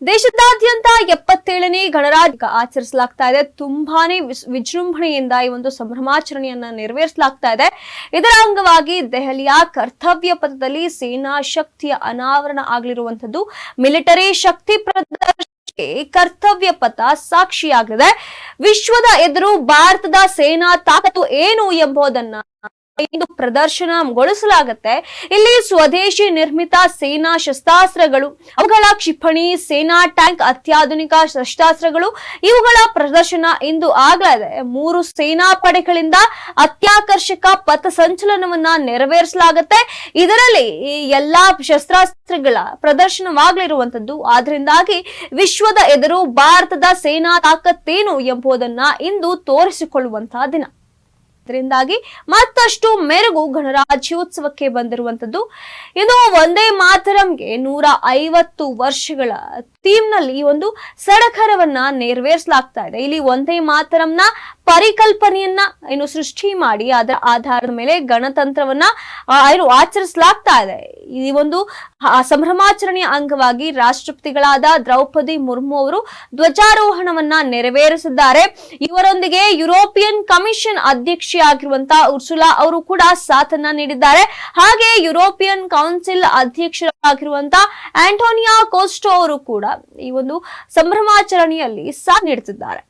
ದೇಶದಾದ್ಯಂತ ಎಪ್ಪತ್ತೇಳನೇ ಗಣರಾಜ್ಯ ಆಚರಿಸಲಾಗ್ತಾ ಇದೆ. ತುಂಬಾನೇ ವಿಜೃಂಭಣೆಯಿಂದ ಈ ಒಂದು ಸಂಭ್ರಮಾಚರಣೆಯನ್ನ ನೆರವೇರಿಸಲಾಗ್ತಾ ಇದೆ. ಇದರ ಅಂಗವಾಗಿ ದೆಹಲಿಯ ಕರ್ತವ್ಯ ಪಥದಲ್ಲಿ ಸೇನಾ ಶಕ್ತಿಯ ಅನಾವರಣ ಆಗಲಿರುವಂತದ್ದು ಮಿಲಿಟರಿ ಶಕ್ತಿ ಪ್ರದರ್ಶನಕ್ಕೆ ಕರ್ತವ್ಯ ಪಥ ಸಾಕ್ಷಿಯಾಗಿದೆ. ವಿಶ್ವದ ಎದುರು ಭಾರತದ ಸೇನಾ ತಾಕತ್ತು ಏನು ಎಂಬುದನ್ನ ಇಂದು ಪ್ರದರ್ಶನಗೊಳಿಸಲಾಗುತ್ತೆ. ಇಲ್ಲಿ ಸ್ವದೇಶಿ ನಿರ್ಮಿತ ಸೇನಾ ಶಸ್ತ್ರಾಸ್ತ್ರಗಳು, ಅವುಗಳ ಕ್ಷಿಪಣಿ, ಸೇನಾ ಟ್ಯಾಂಕ್, ಅತ್ಯಾಧುನಿಕ ಶಸ್ತ್ರಾಸ್ತ್ರಗಳು, ಇವುಗಳ ಪ್ರದರ್ಶನ ಇಂದು ಆಗಲಿದೆ. ಮೂರು ಸೇನಾ ಪಡೆಗಳಿಂದ ಅತ್ಯಾಕರ್ಷಕ ಪಥ ಸಂಚಲನವನ್ನ ನೆರವೇರಿಸಲಾಗುತ್ತೆ. ಇದರಲ್ಲಿ ಈ ಎಲ್ಲಾ ಶಸ್ತ್ರಾಸ್ತ್ರಗಳ ಪ್ರದರ್ಶನವಾಗಲಿರುವಂತದ್ದು ಆದ್ರಿಂದಾಗಿ ವಿಶ್ವದ ಎದುರು ಭಾರತದ ಸೇನಾ ತಾಕತ್ತೇನು ಎಂಬುದನ್ನ ಇಂದು ತೋರಿಸಿಕೊಳ್ಳುವಂತಹ ದಿನ. ಇದರಿಂದಾಗಿ ಮತ್ತಷ್ಟು ಮೆರುಗು ಗಣರಾಜ್ಯೋತ್ಸವಕ್ಕೆ ಬಂದಿರುವಂತದ್ದು. ಇದು ಒಂದೇ ಮಾತರಂಗೆ ನೂರ ಐವತ್ತು ವರ್ಷಗಳ ಥೀಮ್ನಲ್ಲಿ ಒಂದು ಸಡಗರವನ್ನ ನೆರವೇರಿಸಲಾಗ್ತಾ ಇದೆ. ಇಲ್ಲಿ ಒಂದೇ ಮಾತರಂನ ಪರಿಕಲ್ಪನೆಯನ್ನ ಏನು ಸೃಷ್ಟಿ ಮಾಡಿ ಅದರ ಆಧಾರದ ಮೇಲೆ ಗಣತಂತ್ರವನ್ನ ಏನು ಆಚರಿಸಲಾಗ್ತಾ ಇದೆ. ಈ ಒಂದು ಸಂಭ್ರಮಾಚರಣೆಯ ಅಂಗವಾಗಿ ರಾಷ್ಟ್ರಪತಿಗಳಾದ ದ್ರೌಪದಿ ಮುರ್ಮು ಅವರು ಧ್ವಜಾರೋಹಣವನ್ನ ನೆರವೇರಿಸಿದ್ದಾರೆ. ಇವರೊಂದಿಗೆ ಯುರೋಪಿಯನ್ ಕಮಿಷನ್ ಅಧ್ಯಕ್ಷೆಯಾಗಿರುವಂತಹ ಉರ್ಸುಲಾ ಅವರು ಕೂಡ ಸಾಥನ್ನ ನೀಡಿದ್ದಾರೆ. ಹಾಗೆ ಯುರೋಪಿಯನ್ ಕೌನ್ಸಿಲ್ ಅಧ್ಯಕ್ಷರಾಗಿರುವಂತಹ ಆಂಟೋನಿಯಾ ಕೋಸ್ಟೋ ಅವರು ಕೂಡ ಈ ಒಂದು ಸಂಭ್ರಮಾಚರಣೆಯಲ್ಲಿ ಸಾಥ್ ನೀಡುತ್ತಿದ್ದಾರೆ.